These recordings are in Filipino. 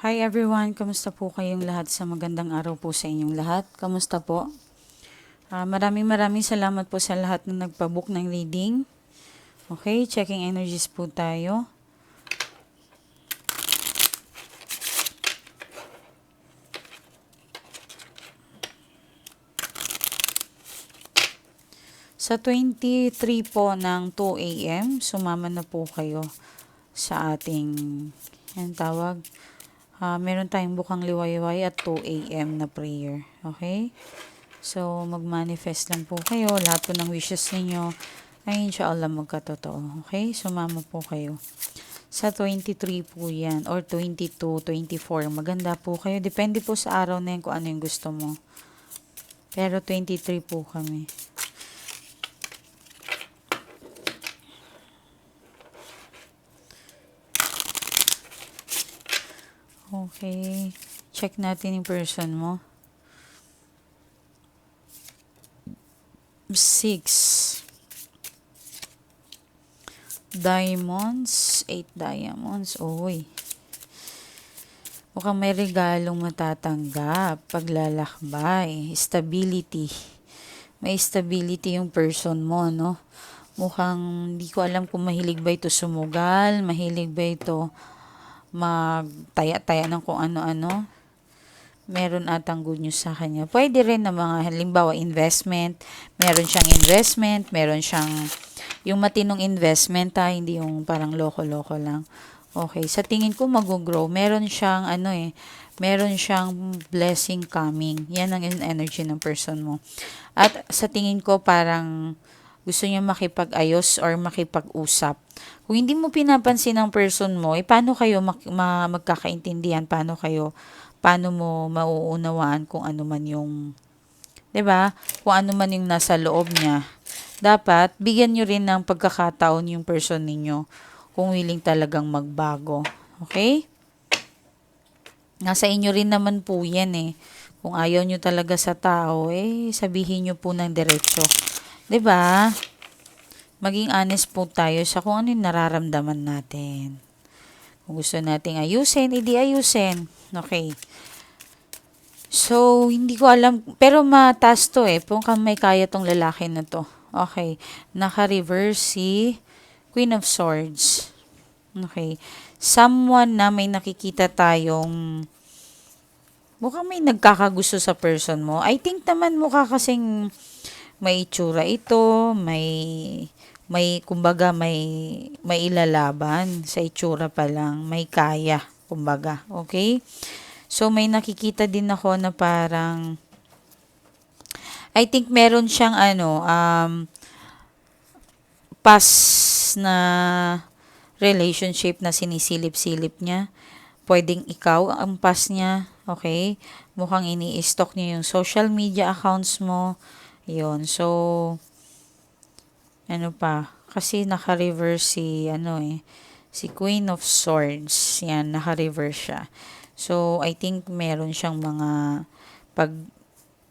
Hi everyone, kamusta po kayong lahat sa magandang araw po sa inyong lahat? Kamusta po? Ah, maraming maraming salamat po sa lahat na nagpabook ng reading. Okay, checking energies po tayo. Sa 23 po ng 2 a.m., sumama na po kayo sa ating, yan tawag, Ah, meron tayong bukang liwayway at 2 a.m. na prayer. Okay? So, mag-manifest lang po kayo. Lahat po ng wishes ninyo ay inshallah magkatotoo. Okay? Sumama po kayo. Sa 23 po yan. Or 22, 24. Maganda po kayo. Depende po sa araw na yan kung ano yung gusto mo. Pero 23 po kami. Okay. Check natin yung person mo. Six. Diamonds. Eight diamonds. Uy. Mukhang may regalong matatanggap. Paglalakbay. Stability. May stability yung person mo, no? Mukhang, hindi ko alam kung mahilig ba ito sumugal, mahilig ba ito magtaya-taya ng kung ano-ano. Meron atang good news sa kanya. Pwede rin na mga halimbawa investment. Meron siyang investment. Meron siyang yung matinong investment ha, hindi yung parang loko-loko lang. Okay, sa tingin ko mag-grow. Meron siyang ano eh, meron siyang blessing coming. Yan ang energy ng person mo. At sa tingin ko parang gusto niya makipag-ayos or makipag-usap. Kung hindi mo pinapansin ang person mo, eh paano kayo mag- ma- magkakaintindihan? Paano kayo, paano mo mauunawaan kung ano man yung, 'di ba? Kung ano man yung nasa loob niya. Dapat bigyan niyo rin ng pagkakataon yung person ninyo kung willing talagang magbago. Okay? Nasa inyo rin naman po yan eh. Kung ayaw nyo talaga sa tao, eh, sabihin nyo po ng diretsyo. 'Di ba? Maging honest po tayo sa kung ano yung nararamdaman natin. Kung gusto nating ayusin, edi ayusin. Okay. So, hindi ko alam. Pero mataas to eh. Kung may kaya tong lalaki na to. Okay. Naka-reverse si Queen of Swords. Okay. Someone na may nakikita tayong mukhang may nagkakagusto sa person mo. I think naman mukha kasing may itsura ito, may may kumbaga may may ilalaban sa itsura pa lang, may kaya kumbaga, okay? So may nakikita din ako na parang I think meron siyang ano um past na relationship na sinisilip-silip niya. Pwedeng ikaw ang past niya, okay? Mukhang ini-stalk niya yung social media accounts mo yun. So, ano pa? Kasi naka-reverse si, ano eh, si Queen of Swords. Yan, naka-reverse siya. So, I think meron siyang mga, pag,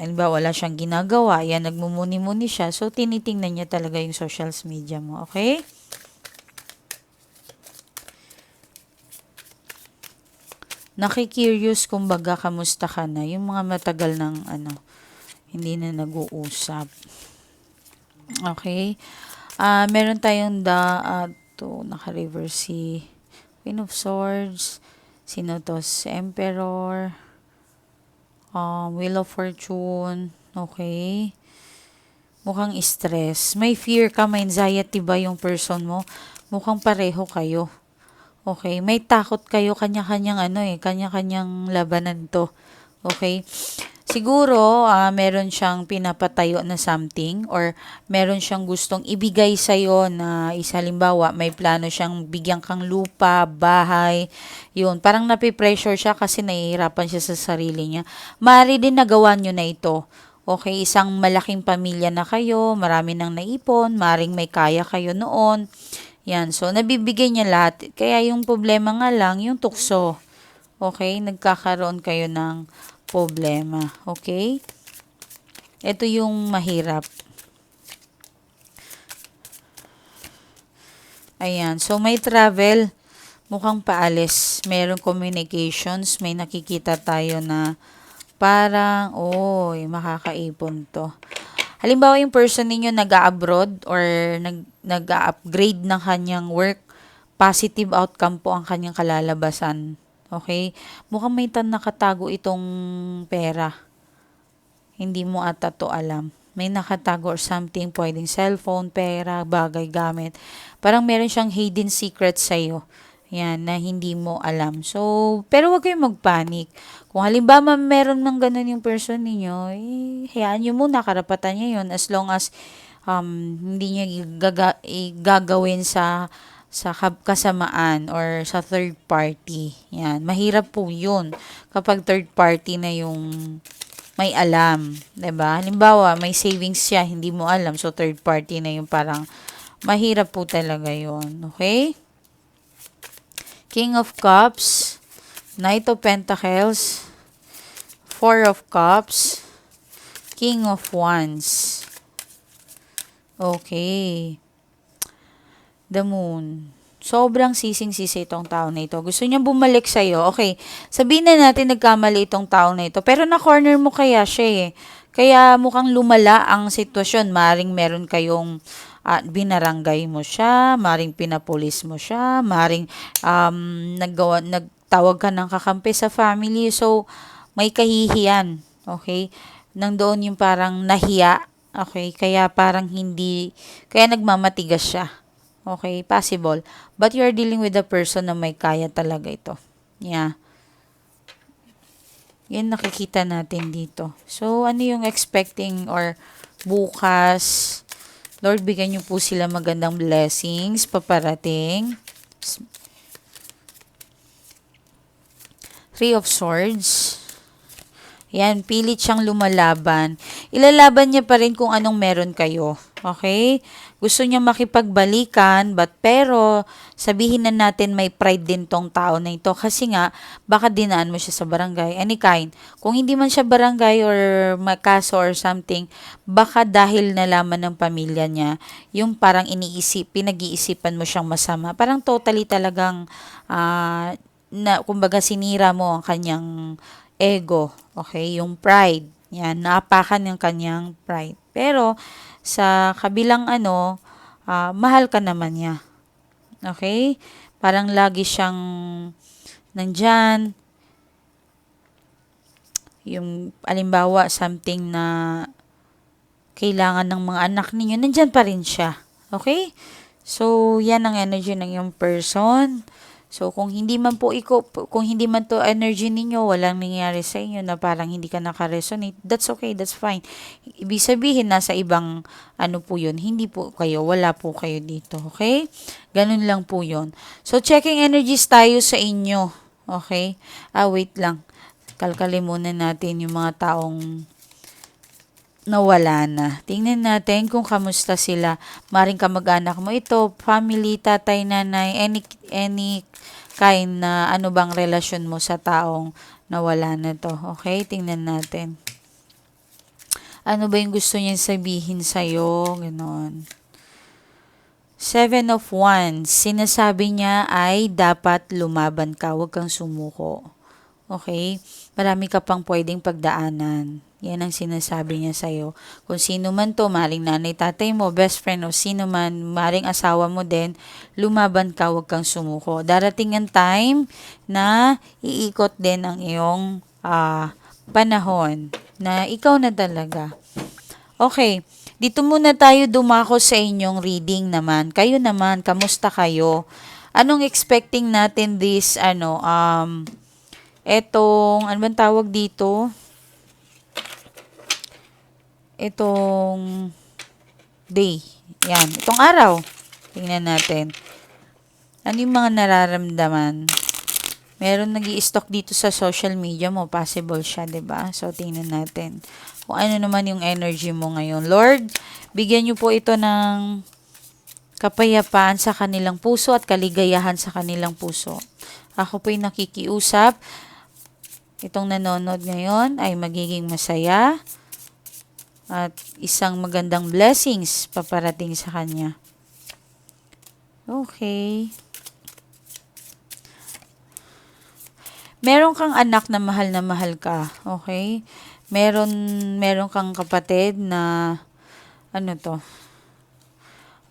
ba wala siyang ginagawa, yan, nagmumuni-muni siya. So, tinitingnan niya talaga yung social media mo. Okay? Nakikurious kumbaga kamusta ka na. Yung mga matagal ng ano, hindi na nag-uusap. Okay. Uh, meron tayong da, uh, to, naka-reverse si Queen of Swords. Sino to? Emperor. Um, Wheel of Fortune. Okay. Mukhang stress. May fear ka, may anxiety ba yung person mo? Mukhang pareho kayo. Okay. May takot kayo, kanya-kanyang ano eh, kanya-kanyang labanan to. Okay. Siguro, uh, meron siyang pinapatayo na something or meron siyang gustong ibigay sa iyo na isa halimbawa, may plano siyang bigyan kang lupa, bahay, yun. Parang napipressure siya kasi nahihirapan siya sa sarili niya. Mari din nagawa niyo na ito. Okay, isang malaking pamilya na kayo, marami nang naipon, maring may kaya kayo noon. Yan, so nabibigay niya lahat. Kaya yung problema nga lang, yung tukso. Okay, nagkakaroon kayo ng problema. Okay? Ito yung mahirap. Ayan. So, may travel. mukhang paalis. Meron communications, may nakikita tayo na parang, oy, makakaipon to. Halimbawa, yung person ninyo nag-abroad or nag, nag-upgrade ng kanyang work, positive outcome po ang kanyang kalalabasan. Okay? Mukhang may tan nakatago itong pera. Hindi mo ata to alam. May nakatago or something, pwedeng cellphone, pera, bagay, gamit. Parang meron siyang hidden secret sa'yo. Yan, na hindi mo alam. So, pero wag kayong magpanik. Kung halimbawa meron ng ganun yung person ninyo, eh, hayaan nyo muna, karapatan niya yun. As long as um, hindi niya gaga, eh, gagawin sa sa kasamaan or sa third party. Yan, mahirap po 'yun kapag third party na yung may alam, ba? Halimbawa, may savings siya, hindi mo alam, so third party na yung parang mahirap po talaga 'yon, okay? King of Cups, Knight of Pentacles, Four of Cups, King of Wands. Okay. The Moon. Sobrang sising-sisi itong tao na ito. Gusto niya bumalik sa'yo. Okay, sabihin na natin nagkamali itong tao na ito. Pero na-corner mo kaya siya eh. Kaya mukhang lumala ang sitwasyon. Maring meron kayong uh, binaranggay mo siya, maring pinapulis mo siya, maring um, naggawa, nagtawag ka ng kakampi sa family. So, may kahihiyan. Okay? Nang doon yung parang nahiya. Okay? Kaya parang hindi, kaya nagmamatigas siya. Okay, possible. But you are dealing with a person na may kaya talaga ito. Yeah. Yan nakikita natin dito. So, ano yung expecting or bukas? Lord, bigyan niyo po sila magandang blessings paparating. Three of Swords. Yan, pilit siyang lumalaban. Ilalaban niya pa rin kung anong meron kayo. Okay? Gusto niya makipagbalikan, but pero sabihin na natin may pride din tong tao na ito kasi nga baka dinaan mo siya sa barangay, any kind. Kung hindi man siya barangay or makaso or something, baka dahil nalaman ng pamilya niya, yung parang iniisip, pinag-iisipan mo siyang masama. Parang totally talagang uh, na kumbaga sinira mo ang kanyang ego, okay? Yung pride. Yan, naapakan yung kanyang pride. Pero, sa kabilang ano, uh, mahal ka naman niya. Okay? Parang lagi siyang nandyan. Yung, alimbawa, something na kailangan ng mga anak ninyo, nandyan pa rin siya. Okay? So, yan ang energy ng yung person. So, kung hindi man po iko, kung hindi man to energy ninyo, walang nangyayari sa inyo na parang hindi ka naka-resonate, that's okay, that's fine. Ibig sabihin, nasa ibang ano po yun, hindi po kayo, wala po kayo dito, okay? Ganun lang po yun. So, checking energies tayo sa inyo, okay? Ah, wait lang. Kalkali muna natin yung mga taong nawala na. Tingnan natin kung kamusta sila. Maring kamag-anak mo ito, family, tatay, nanay, any, any kind na ano bang relasyon mo sa taong nawala na to. Okay, tingnan natin. Ano ba yung gusto niya sabihin sa'yo? Ganon. Seven of Wands. Sinasabi niya ay dapat lumaban ka. Huwag kang sumuko. Okay? Marami ka pang pwedeng pagdaanan. Yan ang sinasabi niya sa'yo. Kung sino man to, maring nanay, tatay mo, best friend o sino man, maring asawa mo din, lumaban ka, huwag kang sumuko. Darating ang time na iikot din ang iyong uh, panahon na ikaw na talaga. Okay, dito muna tayo dumako sa inyong reading naman. Kayo naman, kamusta kayo? Anong expecting natin this, ano, um, etong, ano tawag dito? Itong day. Yan, itong araw. Tingnan natin. Ano yung mga nararamdaman? Meron nag stock dito sa social media mo. Possible siya, ba diba? So, tingnan natin. Kung ano naman yung energy mo ngayon. Lord, bigyan niyo po ito ng kapayapaan sa kanilang puso at kaligayahan sa kanilang puso. Ako po'y nakikiusap. Itong nanonood ngayon ay magiging masaya at isang magandang blessings paparating sa kanya. Okay. meron kang anak na mahal na mahal ka, okay? Meron, meron kang kapatid na, ano to?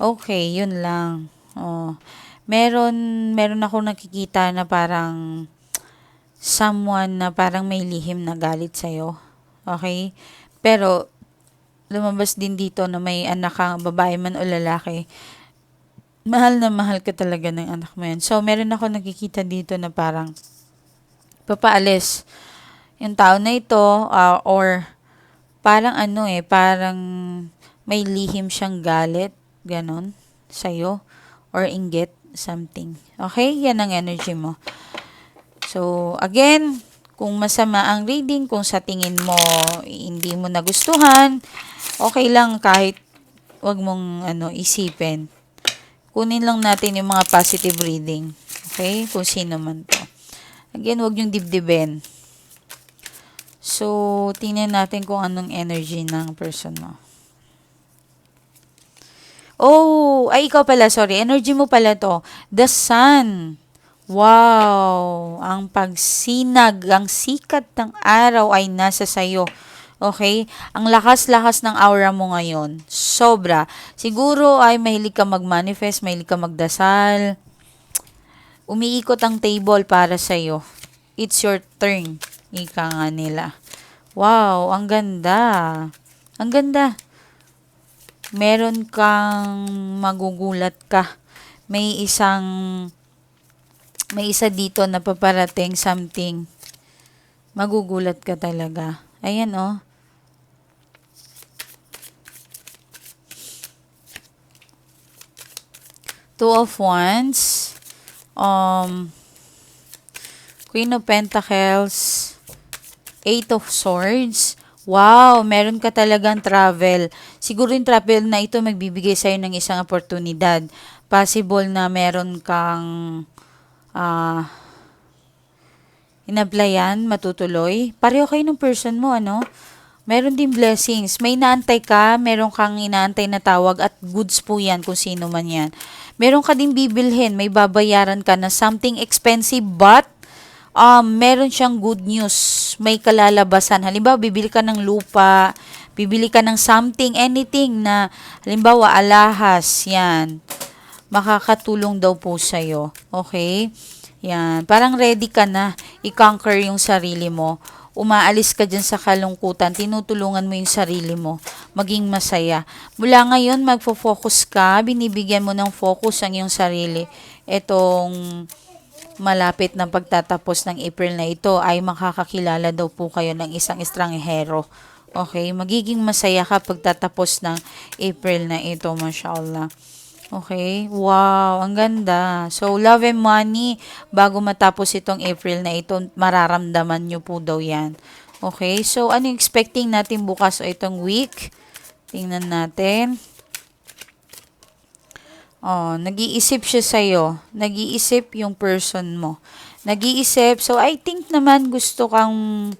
Okay, yun lang. Oh. Meron, meron ako nakikita na parang, someone na parang may lihim na galit sa'yo. Okay? Pero, lumabas din dito na may anak kang babae man o lalaki. Mahal na mahal ka talaga ng anak mo yan. So, meron ako nakikita dito na parang, papaalis yung tao na ito ah, or parang ano eh, parang may lihim siyang galit, ganon, sa'yo, or inggit, something. Okay? Yan ang energy mo. So, again, kung masama ang reading, kung sa tingin mo hindi mo nagustuhan, okay lang kahit wag mong ano isipin. Kunin lang natin yung mga positive reading. Okay? Kung sino man to. Again, wag yung dibdibin. So, tingnan natin kung anong energy ng person mo. Oh, ay ikaw pala, sorry. Energy mo pala to. The sun. Wow! Ang pagsinag, ang sikat ng araw ay nasa sayo. Okay? Ang lakas-lakas ng aura mo ngayon. Sobra. Siguro ay mahilig ka mag-manifest, mahilig ka magdasal. Umiikot ang table para sa'yo. It's your turn. Ika nga nila. Wow, ang ganda. Ang ganda. Meron kang magugulat ka. May isang may isa dito na paparating something. Magugulat ka talaga. Ayan oh. Two of Wands. Um, Queen of Pentacles. Eight of Swords. Wow, meron ka talagang travel. Siguro yung travel na ito magbibigay sa'yo ng isang oportunidad. Possible na meron kang ah inaplayan, matutuloy. Pareho kayo ng person mo, ano? Meron din blessings. May inaantay ka, meron kang inaantay na tawag at goods po yan kung sino man yan. Meron ka din bibilhin, may babayaran ka na something expensive but um, meron siyang good news. May kalalabasan. Halimbawa, bibili ka ng lupa, bibili ka ng something, anything na, halimbawa, alahas, yan. Makakatulong daw po sa'yo. Okay? Yan. Parang ready ka na i-conquer yung sarili mo. Umaalis ka dyan sa kalungkutan, tinutulungan mo yung sarili mo, maging masaya. Mula ngayon, magfo-focus ka, binibigyan mo ng focus ang iyong sarili. Itong malapit na pagtatapos ng April na ito ay makakakilala daw po kayo ng isang estranghero. Okay? Magiging masaya ka pagtatapos ng April na ito, mashallah. Okay? Wow, ang ganda. So, love and money, bago matapos itong April na ito, mararamdaman nyo po daw yan. Okay? So, ano expecting natin bukas o itong week? Tingnan natin. Oh, nag-iisip siya sa'yo. Nag-iisip yung person mo. Nag-iisip. So, I think naman gusto kang,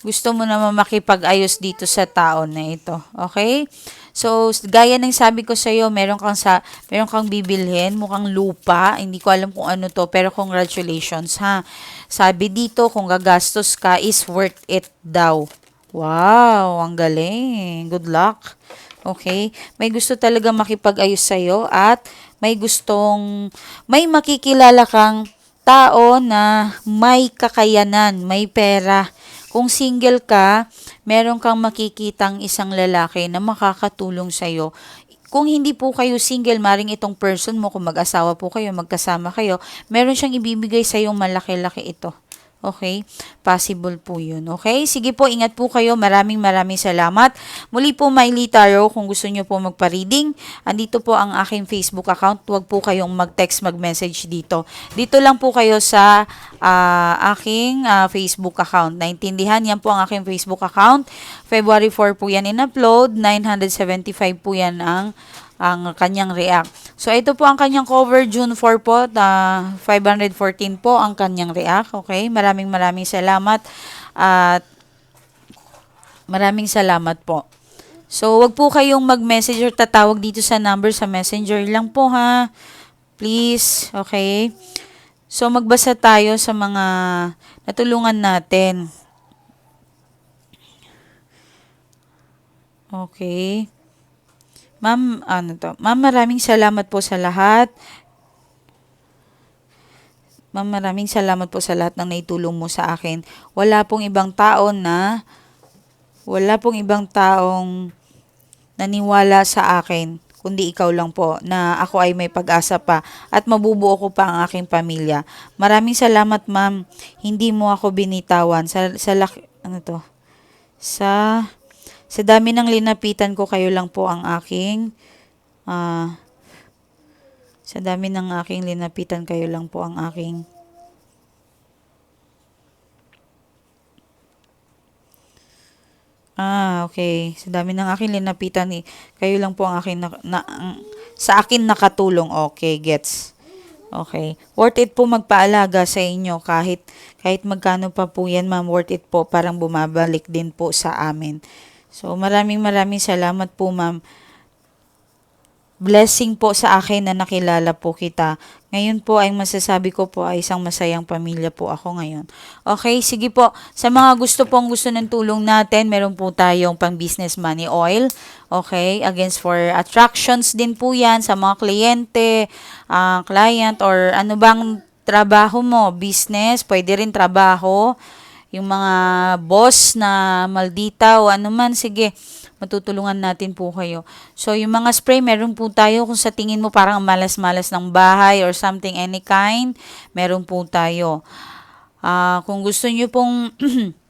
gusto mo naman makipag-ayos dito sa tao na ito. Okay? So, gaya ng sabi ko sa'yo, meron kang, sa, meron kang bibilhin, mukhang lupa. Hindi ko alam kung ano to, pero congratulations ha. Sabi dito, kung gagastos ka, is worth it daw. Wow, ang galing. Good luck. Okay? May gusto talaga makipag-ayos sa'yo at may gustong, may makikilala kang tao na may kakayanan, may pera. Kung single ka, meron kang makikitang isang lalaki na makakatulong sa'yo. Kung hindi po kayo single, maring itong person mo, kung mag-asawa po kayo, magkasama kayo, meron siyang ibibigay sa yung malaki-laki ito. Okay? Possible po yun. Okay? Sige po, ingat po kayo. Maraming maraming salamat. Muli po, Miley Tarot, kung gusto nyo po magpa-reading, andito po ang aking Facebook account. Huwag po kayong mag-text, mag-message dito. Dito lang po kayo sa uh, aking uh, Facebook account. Naintindihan? Yan po ang aking Facebook account. February 4 po yan in-upload. 975 po yan ang ang kanyang react. So, ito po ang kanyang cover, June 4 po, uh, 514 po ang kanyang react. Okay, maraming maraming salamat at maraming salamat po. So, wag po kayong mag-message or tatawag dito sa number sa messenger lang po ha. Please, okay? So, magbasa tayo sa mga natulungan natin. Okay. Ma'am, ano to? Ma'am, maraming salamat po sa lahat. Ma'am, maraming salamat po sa lahat ng naitulong mo sa akin. Wala pong ibang tao na wala pong ibang taong naniwala sa akin kundi ikaw lang po na ako ay may pag-asa pa at mabubuo ko pa ang aking pamilya. Maraming salamat ma'am. Hindi mo ako binitawan sa sa ano to? Sa sa dami ng linapitan ko kayo lang po ang aking ah sa dami ng aking linapitan kayo lang po ang aking Ah, okay. Sa dami ng aking linapitan, eh, kayo lang po ang aking na, na- ang- sa akin nakatulong. Okay, gets. Okay. Worth it po magpaalaga sa inyo kahit kahit magkano pa po yan, ma'am. Worth it po parang bumabalik din po sa amin. So, maraming maraming salamat po, ma'am blessing po sa akin na nakilala po kita. Ngayon po ay masasabi ko po ay isang masayang pamilya po ako ngayon. Okay, sige po. Sa mga gusto pong gusto ng tulong natin, meron po tayong pang business money oil. Okay, against for attractions din po yan sa mga kliyente, ah, client, or ano bang trabaho mo, business, pwede rin trabaho yung mga boss na maldita o ano man, sige, matutulungan natin po kayo. So, yung mga spray, meron po tayo kung sa tingin mo parang malas-malas ng bahay or something any kind, meron po tayo. Ah, kung gusto nyo pong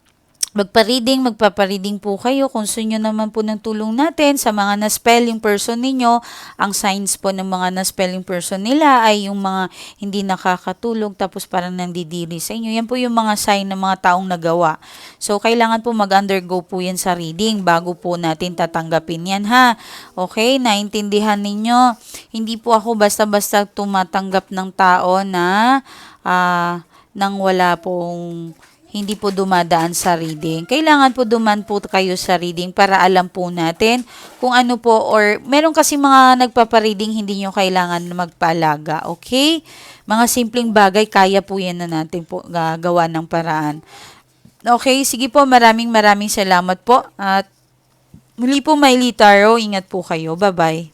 magpa-reading, magpapa-reading po kayo. Kung gusto naman po ng tulong natin sa mga na-spell yung person ninyo, ang signs po ng mga na-spell yung person nila ay yung mga hindi nakakatulog tapos parang nandidiri sa inyo. Yan po yung mga sign ng mga taong nagawa. So, kailangan po mag-undergo po yan sa reading bago po natin tatanggapin yan ha. Okay, naintindihan ninyo. Hindi po ako basta-basta tumatanggap ng tao na ah, nang wala pong hindi po dumadaan sa reading. Kailangan po duman po kayo sa reading para alam po natin kung ano po or meron kasi mga nagpapareading hindi nyo kailangan magpaalaga. Okay? Mga simpleng bagay, kaya po yan na natin po gagawa ng paraan. Okay, sige po, maraming maraming salamat po. At muli po, Miley Taro, ingat po kayo. Bye-bye.